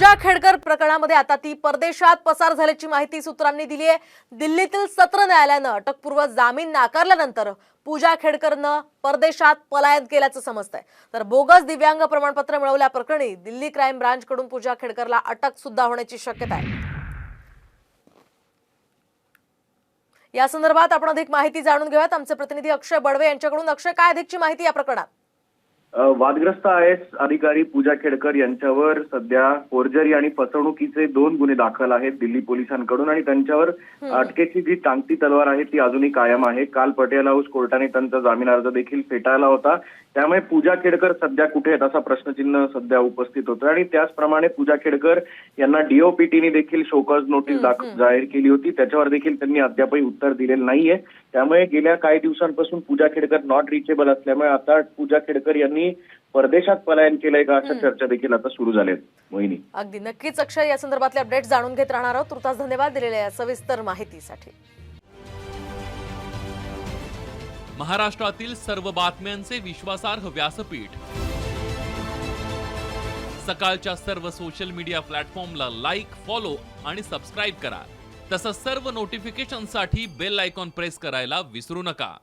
पूजा खेडकर प्रकरणामध्ये आता ती परदेशात पसार झाल्याची माहिती सूत्रांनी दिली आहे. दिल्लीतील सत्र न्यायालयानं अटकपूर्व जामीन नाकारल्यानंतर पूजा खेडकरनं परदेशात पलायन केल्याचं समजतंय. तर बोगस दिव्यांग प्रमाणपत्र मिळवल्याप्रकरणी दिल्ली क्राईम ब्रांचकडून पूजा खेडकरला अटक सुद्धा होण्याची शक्यता आहे. या संदर्भात आपण अधिक माहिती जाणून घेऊयात. आमचे प्रतिनिधी अक्षय बडवे यांच्याकडून. अक्षय काय अधिकची माहिती या प्रकरणात? वादग्रस्त आय एस अधिकारी पूजा खेडकर यांच्यावर. सध्या फोर्जरी आणि फसवणुकीचे दोन गुन्हे दाखल आहेत दिल्ली पोलिसांकडून आणि त्यांच्यावर अटकेची जी टांगती तलवार आहे ती अजूनही कायम आहे. काल पटेल हाऊस कोर्टाने त्यांचा जामीन अर्ज देखील फेटाळला होता. त्यामुळे पूजा खेडकर सध्या कुठे आहेत असा प्रश्नचिन्ह सध्या उपस्थित होतं आणि त्याचप्रमाणे पूजा खेडकर यांना डीओपीटीने देखील शोकॉज नोटीस जाहीर केली होती. त्याच्यावर देखील त्यांनी अद्यापही उत्तर दिलेलं नाहीये. त्यामुळे गेल्या काही दिवसांपासून पूजा खेडकर नॉट रिचेबल असल्यामुळे आता पूजा खेडकर यांनी परदेशात पलायन केलंय का अशा चर्चा देखील आता सुरू झाल्या मोहिनी. अगदी. नक्कीच अक्षय या संदर्भातले अपडेट जाणून घेत राहणार आहोत. तुर्तास धन्यवाद दिलेल्या या सविस्तर माहितीसाठी. महाराष्ट्रातील सर्व बातम्यांचे विश्वासार्ह व्यासपीठ. सकाळच्या सर्व सोशल मीडिया प्लॅटफॉर्मला लाईक फॉलो आणि सबस्क्राईब करा. तसंच सर्व नोटिफिकेशनसाठी बेल आयकॉन प्रेस करायला विसरू नका.